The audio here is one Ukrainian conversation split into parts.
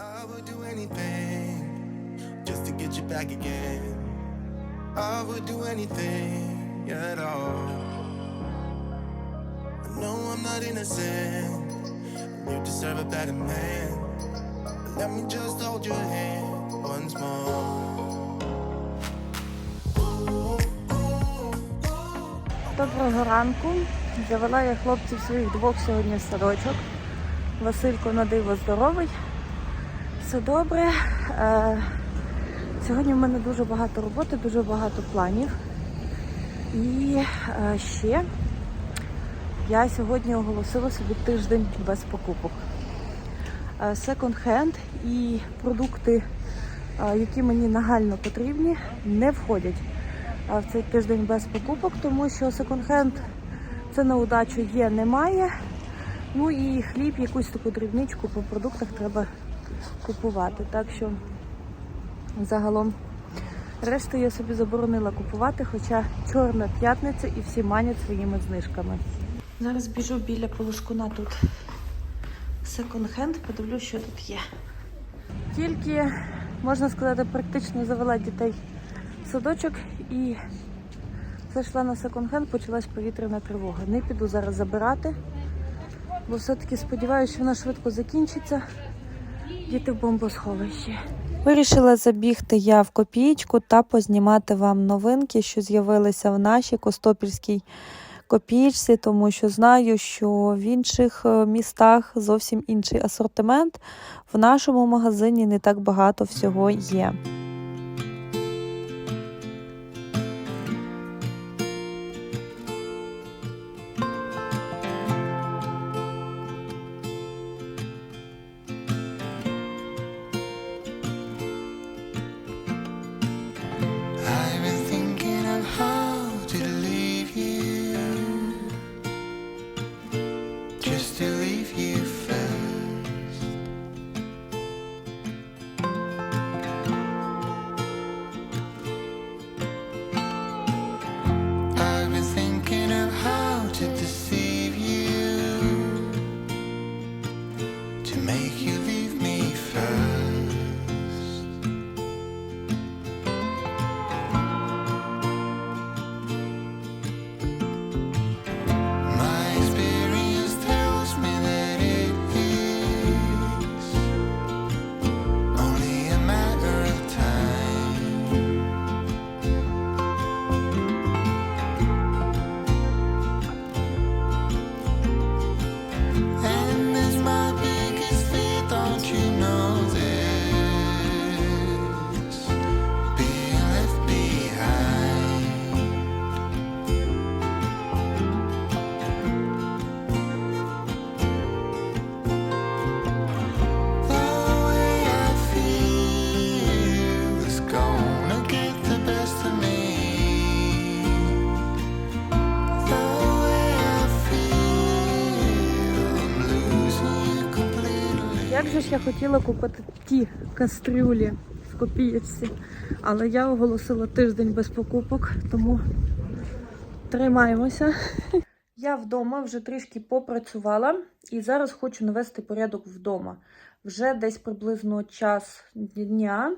I would do anything just to get you back again. I would do anything at all. I know I'm not innocent. You deserve a better man. Let me just hold your hand once more. Доброго ранку. Завела я хлопців своїх двох сьогодні садочок. Василько на диво здоровий. Все добре. Е, Сьогодні в мене дуже багато роботи, дуже багато планів. І е, ще я сьогодні оголосила собі тиждень без покупок. Секонд-хенд і продукти, е, які мені нагально потрібні, не входять в цей тиждень без покупок, тому що секонд-хенд це на удачу є, немає. Ну і хліб, якусь таку дрібничку по продуктах треба купувати. Так що загалом решту я собі заборонила купувати, хоча чорна п'ятниця і всі манять своїми знижками. Зараз біжу біля полушкуна тут секонд-хенд, подивлюсь, що тут є. Тільки, можна сказати, практично завела дітей в садочок і зайшла на секонд-хенд, почалась повітряна тривога. Не піду зараз забирати, бо все-таки сподіваюся, що вона швидко закінчиться. Діти в бомбосховищі. Вирішила забігти я в копієчку та познімати вам новинки, що з'явилися в нашій Костопільській копієчці, тому що знаю, що в інших е, містах зовсім інший асортимент. В нашому магазині не так багато всього є. Як же ж я хотіла купити ті кастрюлі в копієчці, але я оголосила тиждень без покупок, тому тримаємося. Я вдома вже трішки попрацювала і зараз хочу навести порядок вдома. Вже десь приблизно час дня.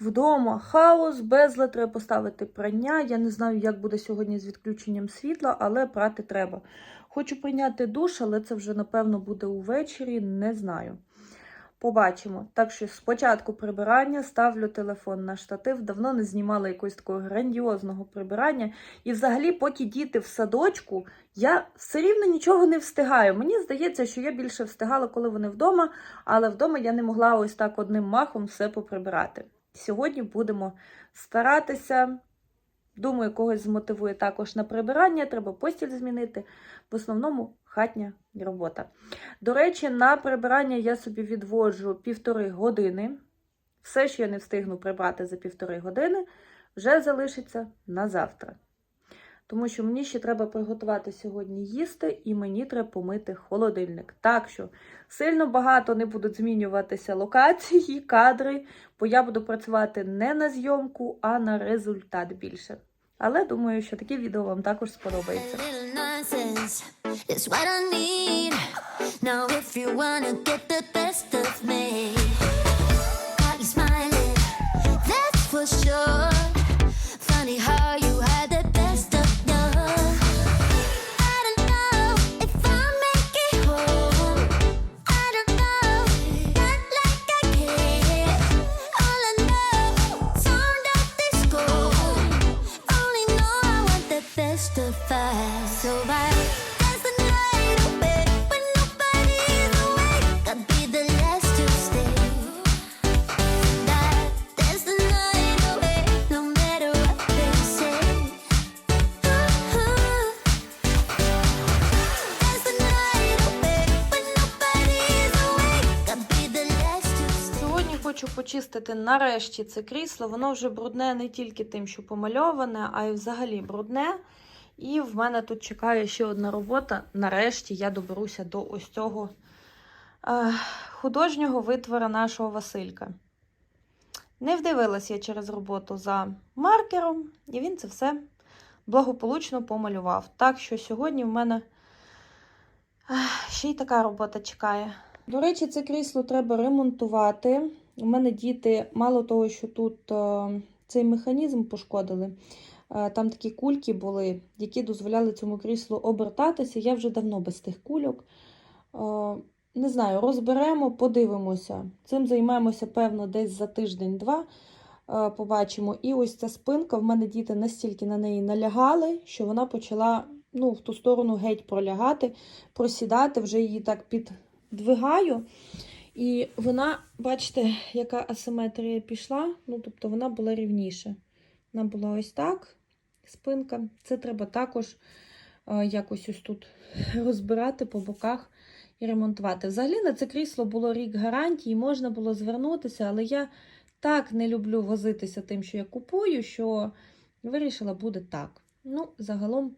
Вдома хаос, безлад, треба поставити прання. Я не знаю, як буде сьогодні з відключенням світла, але прати треба. Хочу прийняти душ, але це вже, напевно, буде увечері, не знаю. Побачимо. Так що спочатку прибирання, ставлю телефон на штатив. Давно не знімала якогось такого грандіозного прибирання. І взагалі, поки діти в садочку, я все рівно нічого не встигаю. Мені здається, що я більше встигала, коли вони вдома, але вдома я не могла ось так одним махом все поприбирати. Сьогодні будемо старатися. Думаю, когось змотивує також на прибирання, треба постіль змінити. В основному хатня робота. До речі, на прибирання я собі відводжу півтори години. Все, що я не встигну прибрати за півтори години, вже залишиться на завтра. Тому що мені ще треба приготувати сьогодні їсти, і мені треба помити холодильник. Так що сильно багато не будуть змінюватися локації, кадри, бо я буду працювати не на зйомку, а на результат більше. Але думаю, що таке відео вам також сподобається. It's what I need. Now, if you wanna get the best of me, got you smiling, that's for sure. Почистити нарешті це крісло. Воно вже брудне не тільки тим, що помальоване, а й взагалі брудне. І в мене тут чекає ще одна робота. Нарешті я доберуся до ось цього е, художнього витвора нашого Василька. Не вдивилась я через роботу за маркером, і він це все благополучно помалював. Так що сьогодні в мене ех, ще й така робота чекає. До речі, це крісло треба ремонтувати. У мене діти, мало того, що тут е, цей механізм пошкодили. е, Там такі кульки були, які дозволяли цьому кріслу обертатися. Я вже давно без тих кульок. Е, Не знаю, розберемо, подивимося. Цим займемося, певно, десь за тиждень-два. Побачимо. І ось ця спинка. В мене діти настільки на неї налягали, що вона почала ну, в ту сторону геть пролягати, просідати, вже її так піддвигаю. І вона, бачите, яка асиметрія пішла. Ну, тобто вона була рівніша. Вона була ось так, спинка. Це треба також е, якось ось тут розбирати по боках і ремонтувати. Взагалі на це крісло було рік гарантії, можна було звернутися, але я так не люблю возитися тим, що я купую, що вирішила, буде так. Ну, загалом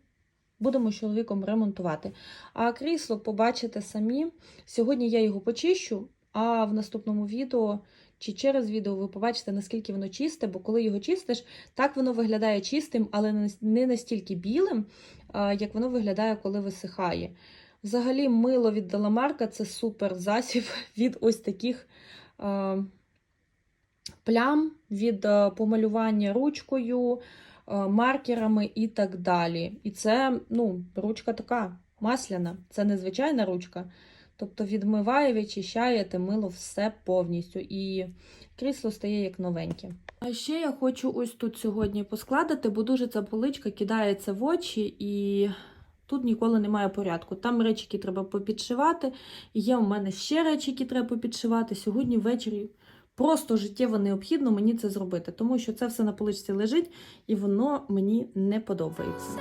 будемо з чоловіком ремонтувати. А крісло побачите самі. Сьогодні я його почищу, а в наступному відео чи через відео ви побачите, наскільки воно чисте, бо коли його чистиш, так воно виглядає чистим, але не- настільки білим, як воно виглядає, коли висихає. Взагалі, мило від Деламарка це супер засіб від ось таких плям, від помалювання ручкою, маркерами і так далі. І це ну, ручка така масляна, це не звичайна ручка. Тобто відмиває, відчищає те мило все повністю. І крісло стає як новеньке. А ще я хочу ось тут сьогодні поскладати, бо дуже ця поличка кидається в очі і. Тут ніколи немає порядку. Там речі, які треба попідшивати. Є у мене ще речі, які треба попідшивати. Сьогодні ввечері просто життєво необхідно мені це зробити, тому що це все на поличці лежить і воно мені не подобається.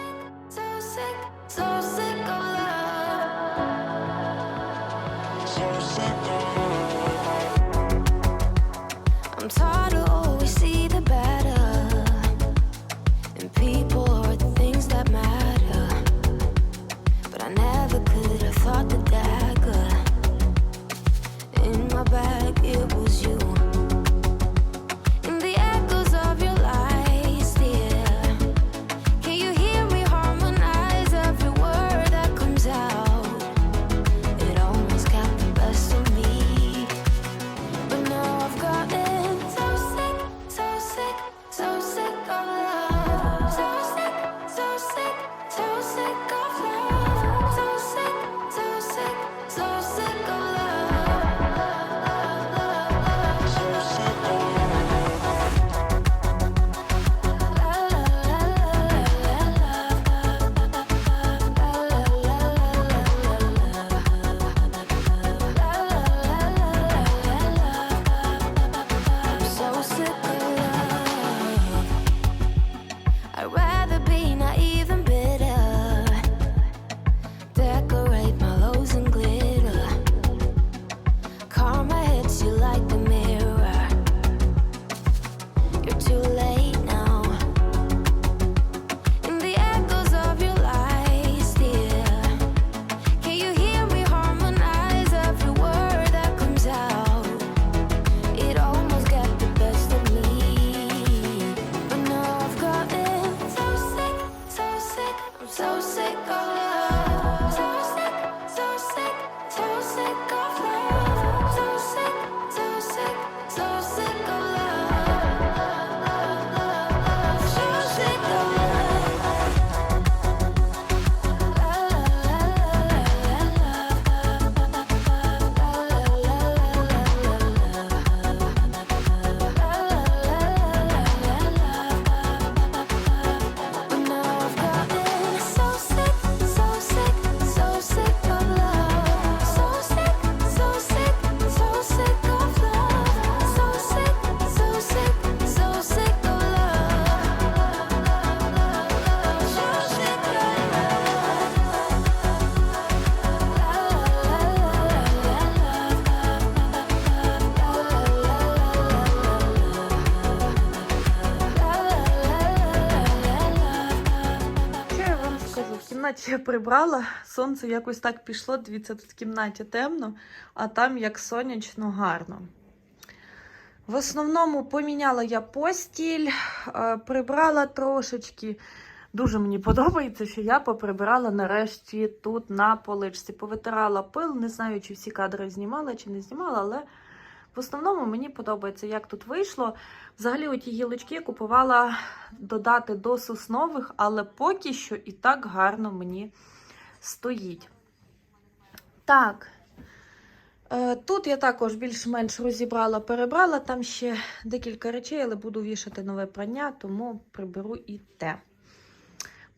Я прибрала. Сонце якось так пішло. Дивіться, тут в кімнаті темно, а там як сонячно гарно. В основному поміняла я постіль, е, прибрала трошечки. Дуже мені подобається, що я поприбирала нарешті тут на поличці. Повитирала пил, не знаю, чи всі кадри знімала, чи не знімала, але в основному мені подобається, як тут вийшло. Взагалі, оті гілочки я купувала додати до соснових, але поки що і так гарно мені стоїть. Так. Е, Тут я також більш-менш розібрала, перебрала там ще декілька речей, але буду вішати нове прання, тому приберу і те.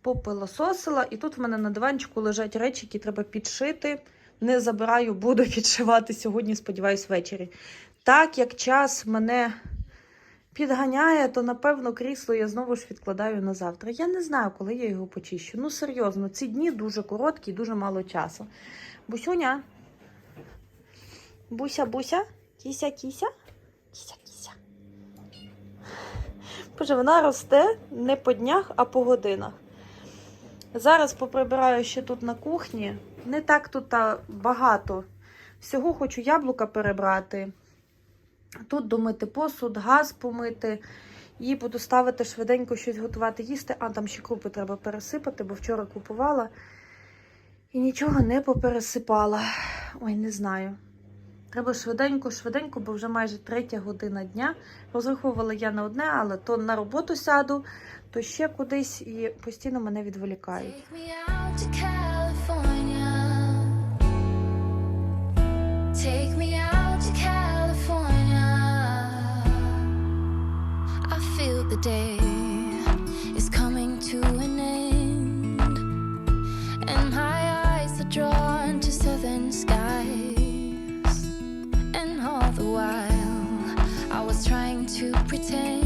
Попилососила, і тут в мене на диванчику лежать речі, які треба підшити. Не забираю, буду підшивати сьогодні, сподіваюсь, ввечері. Так як час мене підганяє, то напевно крісло я знову ж відкладаю на завтра. Я не знаю, коли я його почищу. Ну, серйозно, ці дні дуже короткі і дуже мало часу. Бусюня. Буся, буся, кіся, кіся, кіся, кіся. Боже, вона росте не по днях, а по годинах. Зараз поприбираю ще тут на кухні. Не так тут багато. Всього хочу яблука перебрати. Тут домити посуд, газ помити. І буду ставити швиденько щось готувати їсти. А там ще крупи треба пересипати, бо вчора купувала і нічого не попересипала. Ой, не знаю. Треба швиденько, швиденько, бо вже майже третя година дня. Розраховувала я на одне, але то на роботу сяду, то ще кудись і постійно мене відволікають. The day is coming to an end, and my eyes are drawn to southern skies. And all the while, I was trying to pretend.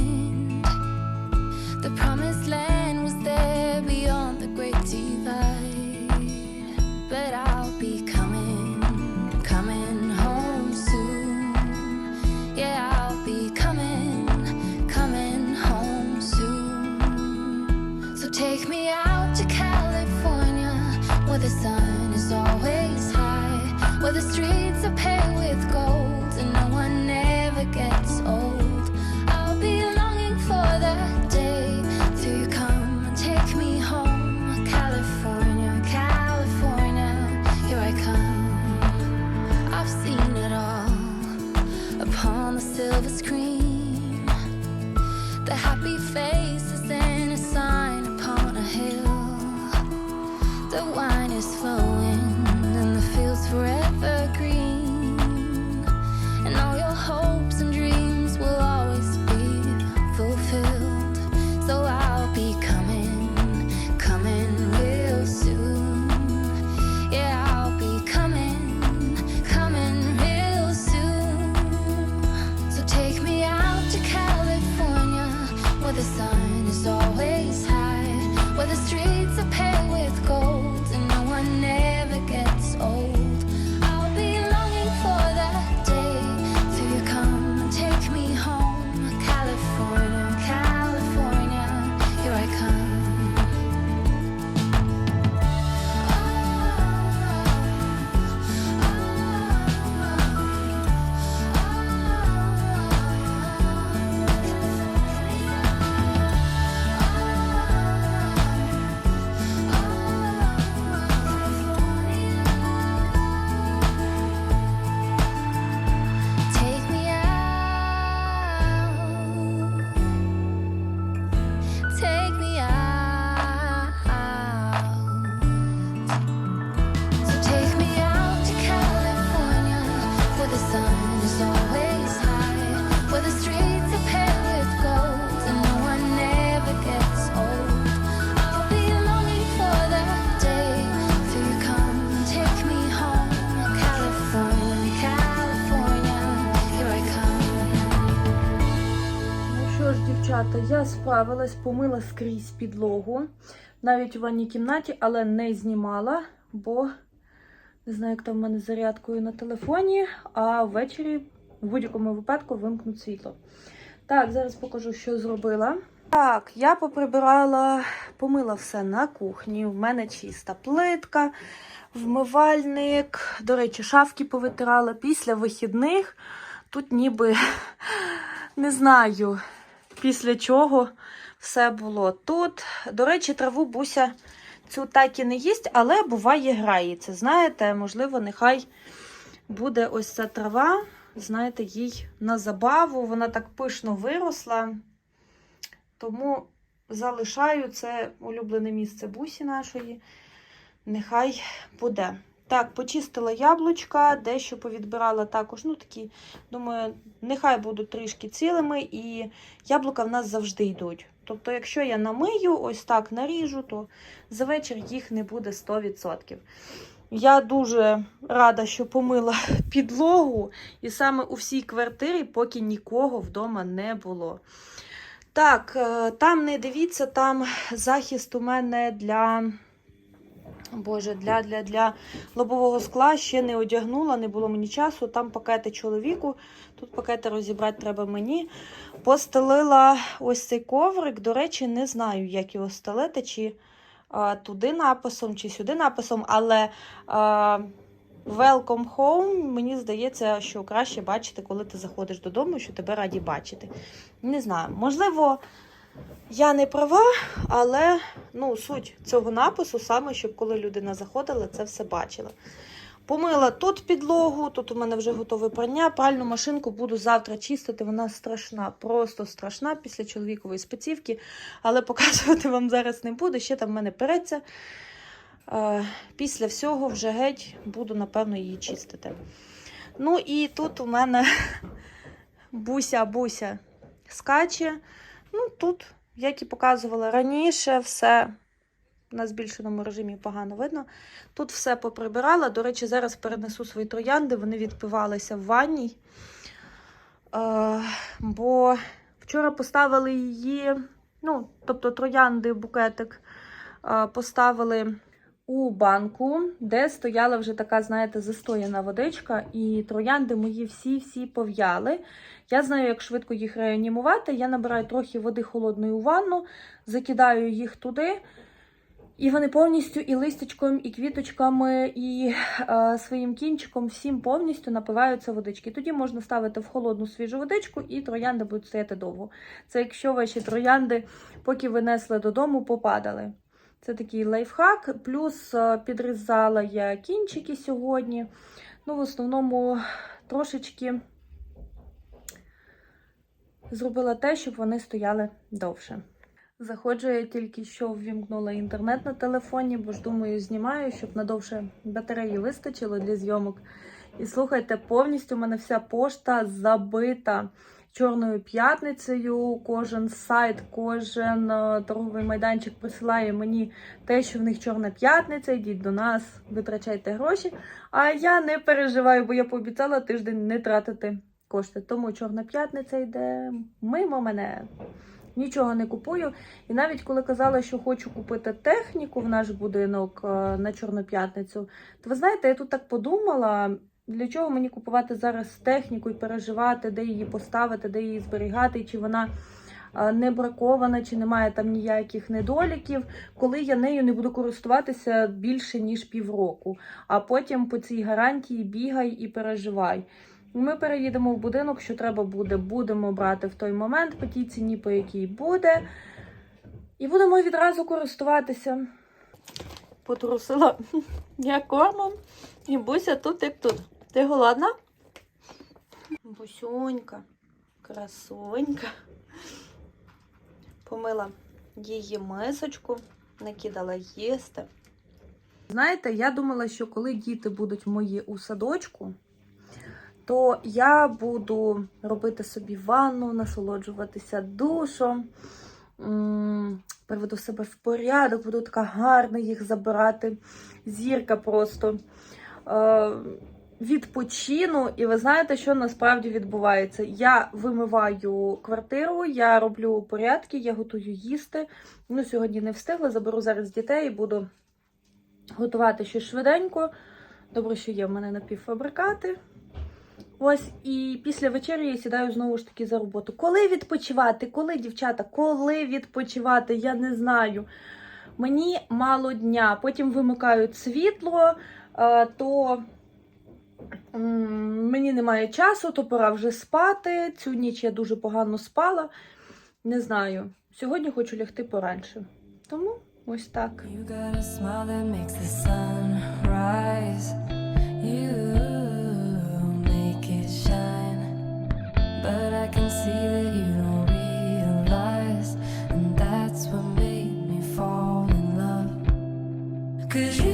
Справилась, помила скрізь підлогу, навіть у ванній кімнаті, але не знімала, бо не знаю, як там в мене зарядкою на телефоні, а ввечері в будь-якому випадку вимкнуть світло. Так, зараз покажу, що зробила. Так, я поприбирала, помила все на кухні. В мене чиста плитка, вмивальник. До речі, шафки повитирала після вихідних. Тут ніби не знаю, після чого все було тут. До речі, траву буся цю так і не їсть, але буває грається. Знаєте, можливо, нехай буде ось ця трава, знаєте, їй на забаву. Вона так пишно виросла. Тому залишаю це улюблене місце бусі нашої. Нехай буде. Так, почистила яблучка, дещо повідбирала також. Ну, такі, думаю, нехай будуть трішки цілими, і яблука в нас завжди йдуть. Тобто, якщо я намию, ось так наріжу, то за вечір їх не буде 100%. Я дуже рада, що помила підлогу, і саме у всій квартирі, поки нікого вдома не було. Так, е, там не дивіться, там захист у мене для. Боже, для, для, для лобового скла ще не одягнула, не було мені часу. Там пакети чоловіку, тут пакети розібрати треба мені. Постелила ось цей коврик. До речі, не знаю, як його стелити, чи а, туди написом, чи сюди написом, але а, Welcome home, мені здається, що краще бачити, коли ти заходиш додому, що тебе раді бачити. Не знаю, можливо, я не права, але ну, суть цього напису саме, щоб коли людина заходила, це все бачила. Помила тут підлогу, тут у мене вже готове прання. Пральну машинку буду завтра чистити. Вона страшна, просто страшна після чоловікової спецівки. Але показувати вам зараз не буду. Ще там в мене переться. Е, Після всього вже геть буду, напевно, її чистити. Ну і тут у мене буся-буся скаче. Ну, тут, як і показувала раніше, все на збільшеному режимі погано видно. Тут все поприбирала. До речі, зараз перенесу свої троянди, вони відпивалися в ванній. Е, бо вчора поставили її, ну, тобто троянди, букетик е, поставили у банку, де стояла вже така, знаєте, застояна водичка, і троянди мої всі-всі пов'яли. Я знаю, як швидко їх реанімувати. Я набираю трохи води холодної у ванну, закидаю їх туди. І вони повністю і листячком, і квіточками, і е, своїм кінчиком всім повністю напиваються водички. Тоді можна ставити в холодну свіжу водичку, і троянди будуть стояти довго. Це якщо ваші троянди, поки винесли додому, попадали. Це такий лайфхак. Плюс е, підрізала я кінчики сьогодні. Ну, в основному трошечки зробила те, щоб вони стояли довше. Заходжу я тільки що ввімкнула інтернет на телефоні, бо ж думаю, знімаю, щоб надовше батареї вистачило для зйомок. І слухайте, повністю у мене вся пошта забита чорною п'ятницею. Кожен сайт, кожен е, торговий майданчик присилає мені те, що в них чорна п'ятниця. Йдіть до нас, витрачайте гроші. А я не переживаю, бо я пообіцяла тиждень не тратити кошти. Тому чорна п'ятниця йде мимо мене. Нічого не купую. І навіть коли казала, що хочу купити техніку в наш будинок е, на Чорну п'ятницю, то ви знаєте, я тут так подумала, для чого мені купувати зараз техніку і переживати, де її поставити, де її зберігати, чи вона не бракована, чи немає там ніяких недоліків, коли я нею не буду користуватися більше ніж півроку. А потім по цій гарантії бігай і переживай. Ми переїдемо в будинок, що треба буде, будемо брати в той момент по тій ціні, по якій буде. І будемо відразу користуватися. Потрусила я кормом, і буся тут як тут. Ти голодна? Бусюнька, красунька. Помила її мисочку, накидала їсти. Знаєте, я думала, що коли діти будуть мої у садочку, то я буду робити собі ванну, насолоджуватися душом, приведу себе в порядок, буду така гарна їх забирати. Зірка просто е, відпочину. І ви знаєте, що насправді відбувається? Я вимиваю квартиру, я роблю порядки, я готую їсти. Ну, сьогодні не встигла, заберу зараз дітей і буду готувати щось швиденько. Добре, що є в мене напівфабрикати. Ось і після вечері я сідаю знову ж таки за роботу. Коли відпочивати? Коли, дівчата, коли відпочивати? Я не знаю. Мені мало дня. Потім вимикають світло, то Мені немає часу, то пора вже спати. Цю ніч я дуже погано спала. Не знаю. Сьогодні хочу лягти поранше. Тому ось так. Cause you